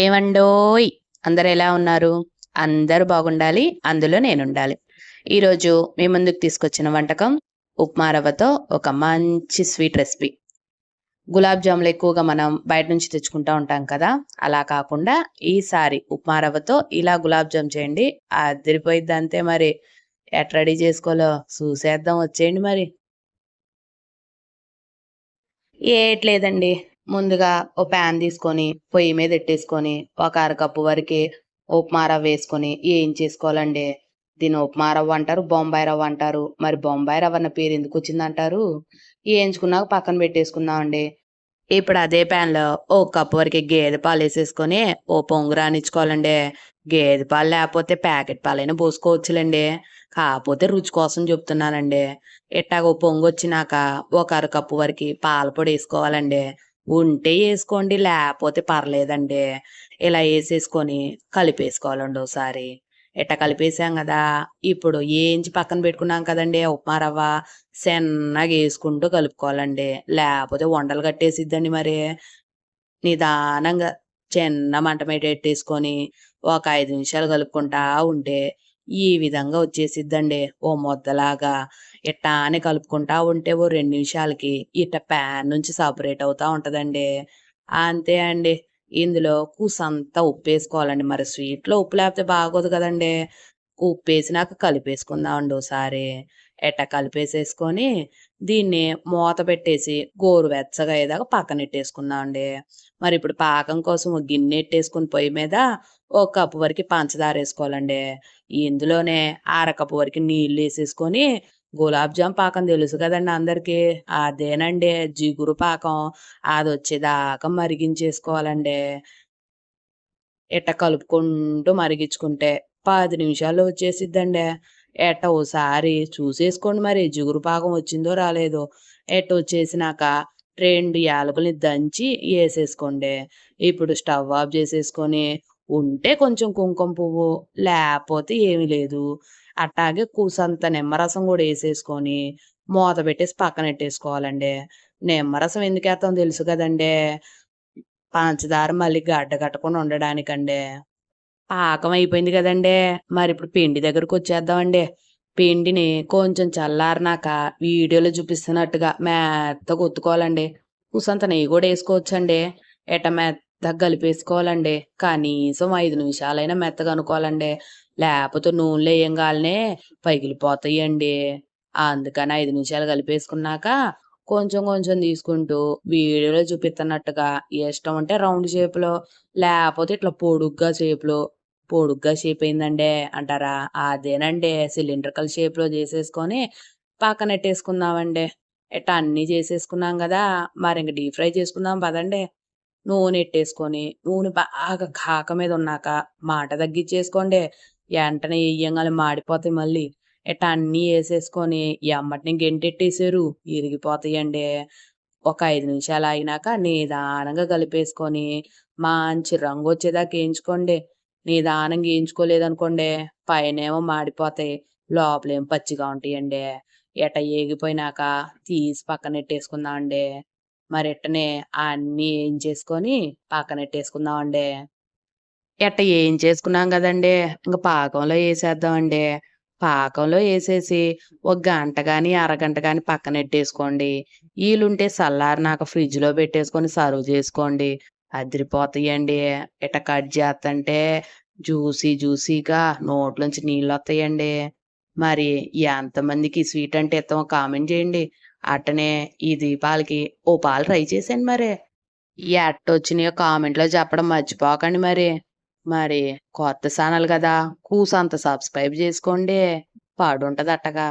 ఏమండోయ్? అందరు ఎలా ఉన్నారు? అందరూ బాగుండాలి అందులో నేనుండాలి. ఈరోజు మీ ముందుకు తీసుకొచ్చిన వంటకం ఉప్మా రవ్వతో ఒక మంచి స్వీట్ రెసిపీ. గులాబ్ జాములు ఎక్కువగా మనం బయట నుంచి తెచ్చుకుంటా ఉంటాం కదా అలా కాకుండా ఈసారి ఉప్మా రవ్వతో ఇలా గులాబ్ జామ్ చేయండి. అదిరిపోయిద్ది అంతే మరి. ఎట్ రెడీ చేసుకోలో? చూసేద్దాం వచ్చేయండి మరి. ఏట్లేదండి. ముందుగా ఓ ప్యాన్ తీసుకొని పొయ్యి మీద పెట్టేసుకొని ఒక అరకప్పు వరకు ఉప్మా రవ్వ వేసుకొని ఏం చేసుకోవాలండి? దీని ఉప్మా రవ్వ అంటారు బొంబాయి రవ్వ అంటారు. మరి బొంబాయి రవ్వ అన్న పేరు ఎందుకు వచ్చిందంటారు వేయించుకున్నాక పక్కన పెట్టేసుకుందామండి. ఇప్పుడు అదే ప్యాన్లో ఓ కప్పు వరకు గేదె పాలు వేసేసుకొని ఓ పొంగు రానిచ్చుకోవాలండి. గేదె పాలు లేకపోతే ప్యాకెట్ పాలైనా పోసుకోవచ్చులేండి. కాకపోతే రుచి కోసం చెప్తున్నానండి. ఇట్టాగ ఓ పొంగు వచ్చినాక ఒక అరకప్పు వరకు పాల పొడి వేసుకోవాలండి. ఉంటే వేసుకోండి లేకపోతే పర్లేదండి. ఇలా వేసేసుకొని కలిపేసుకోవాలండి ఒకసారి. ఇట్ట కలిపేసాం కదా! ఇప్పుడు ఏంచి పక్కన పెట్టుకున్నాం కదండి ఉప్మా రవ్వ సన్నగా వేసుకుంటూ కలుపుకోవాలండి. లేకపోతే వండలు కట్టేసిద్దండి మరి. నిదానంగా చిన్న మంట మీద పెట్టేసుకొని ఒక ఐదు నిమిషాలు కలుపుకుంటా ఉంటే ఈ విధంగా వచ్చేసిద్దండి. ఓ ముద్దలాగా ఇట్టా అని కలుపుకుంటా ఉంటే ఓ రెండు నిమిషాలకి ఇట్ట ప్యాన్ నుంచి సపరేట్ అవుతా ఉంటదండి. అంతే అండి. ఇందులో కూసంతా ఉప్పు వేసుకోవాలండి మరి స్వీట్లో ఉప్పు లేకపోతే బాగోదు కదండి. ఉప్పు వేసినాక కలిపేసుకుందామండి ఒకసారి ఎట్ట కలిపేసేసుకొని దీన్ని మూత పెట్టేసి గోరువెచ్చగా అయ్యేదాకా పక్కన అండి మరి ఇప్పుడు పాకం కోసం ఒక గిన్నె పెట్టేసుకుని పొయ్యి మీద ఒక కప్పు వరకు పంచదార వేసుకోవాలండి. ఇందులోనే అరకప్పు వరకు నీళ్ళు వేసేసుకొని గులాబ్ జామ్ పాకం తెలుసు కదండి అందరికీ. అదేనండి జిగురు పాకం. అది వచ్చేదాకా మరిగించేసుకోవాలండి. ఎట్ట కలుపుకుంటూ మరిగించుకుంటే పది నిమిషాల్లో వచ్చేసిద్దండి. ఎట్ట ఓసారి చూసేసుకోండి మరి జిగురు పాకం వచ్చిందో రాలేదో. ఎట్ట వచ్చేసినాక రెండు యాలకుల్ని దంచి వేసేసుకోండి ఇప్పుడు స్టవ్ ఆఫ్ చేసేసుకొని ఉంటే కొంచెం కుంకుమ పువ్వు లేకపోతే ఏమీ లేదు. అట్లాగే కూసంత నిమ్మరసం కూడా వేసేసుకొని మూత పెట్టేసి పక్కన పెట్టేసుకోవాలండి నిమ్మరసం ఎందుకు వేస్తాం తెలుసు కదండి? పంచదార మళ్ళీ గడ్డ కట్టకుండా ఉండడానికండి పాకం అయిపోయింది కదండి. మరి ఇప్పుడు పిండి దగ్గరకు వచ్చేద్దామండి. పిండిని కొంచెం చల్లారినాక వీడియోలో చూపిస్తున్నట్టుగా మెత్తగా ఒత్తుకోవాలండి కూసంత నెయ్యి కూడా వేసుకోవచ్చండి. ఎట మెత్తగా కలిపేసుకోవాలండి. కనీసం ఐదు నిమిషాలైనా మెత్తగా అనుకోవాలండి. లేకపోతే నూనెలో వేయంగానే పగిలిపోతాయండి. అందుకని ఐదు నిమిషాలు కలిపేసుకున్నాక కొంచెం కొంచెం తీసుకుంటూ వీడియోలో చూపిస్తున్నట్టుగా ఇష్టం ఉంటే రౌండ్ షేప్లో లేకపోతే ఇట్లా పొడుగ్గా షేప్లో పొడుగ్గా షేప్ అయిందండే అంటారా? అదేనండి సిలిండ్రికల్ షేప్లో చేసేసుకొని పక్కన పెట్టేసుకుందామండి అన్నీ చేసేసుకున్నాం కదా మరి ఇంక డీప్ ఫ్రై చేసుకుందాం పదండి. నూనె ఎట్టేసుకొని నూనె బాగా కాక మీద ఉన్నాక మాట తగ్గించేసుకోండి వెంటనే వేయంగానే మాడిపోతాయి మళ్ళీ. ఎట్టా అన్నీ వేసేసుకొని ఎమ్మటిని గెంటెట్టేసారు ఇరిగిపోతాయండి. ఒక ఐదు నిమిషాలు అయినాక నిదానంగా కలిపేసుకొని మంచి రంగు వచ్చేదాకా వేయించుకోండి. నిదానం గీయించుకోలేదనుకోండి పైనేమో మాడిపోతాయి. లోపలేం పచ్చిగా ఉంటాయండి. ఎట ఏగిపోయినాక తీసి పక్కన పెట్టేసుకుందామండి మరి ఎట్టనే అన్నీ వేయించేసుకొని పక్కన పెట్టేసుకుందామండి ఎట్ట ఏం చేసుకున్నాం కదండి ఇంకా పాకంలో వేసేద్దామండి పాకంలో వేసేసి ఒక గంట కానీ అరగంట కానీ పక్కన పెట్టేసుకోండి వీలుంటే చల్లారినాక ఫ్రిడ్జ్లో పెట్టేసుకొని సర్వ్ చేసుకోండి. అదిరిపోతాయండి. ఇట్ట కట్ చేస్తుంటే జ్యూసీ జ్యూసీగా నోట్లోంచి నీళ్ళు వస్తాయండి మరి ఎంతమందికి స్వీట్ అంటే ఇస్తామో కామెంట్ చేయండి. అట్టనే ఈ దీపాలకి ఓ పాలు ట్రై చేసాను మరి. ఎట్ట వచ్చినాయో కామెంట్లో చెప్పడం మర్చిపోకండి మరి. మరి కొత్త ఛానల్ కదా కూసంత సబ్స్క్రైబ్ చేసుకోండి. పాడుంటది అట్టగా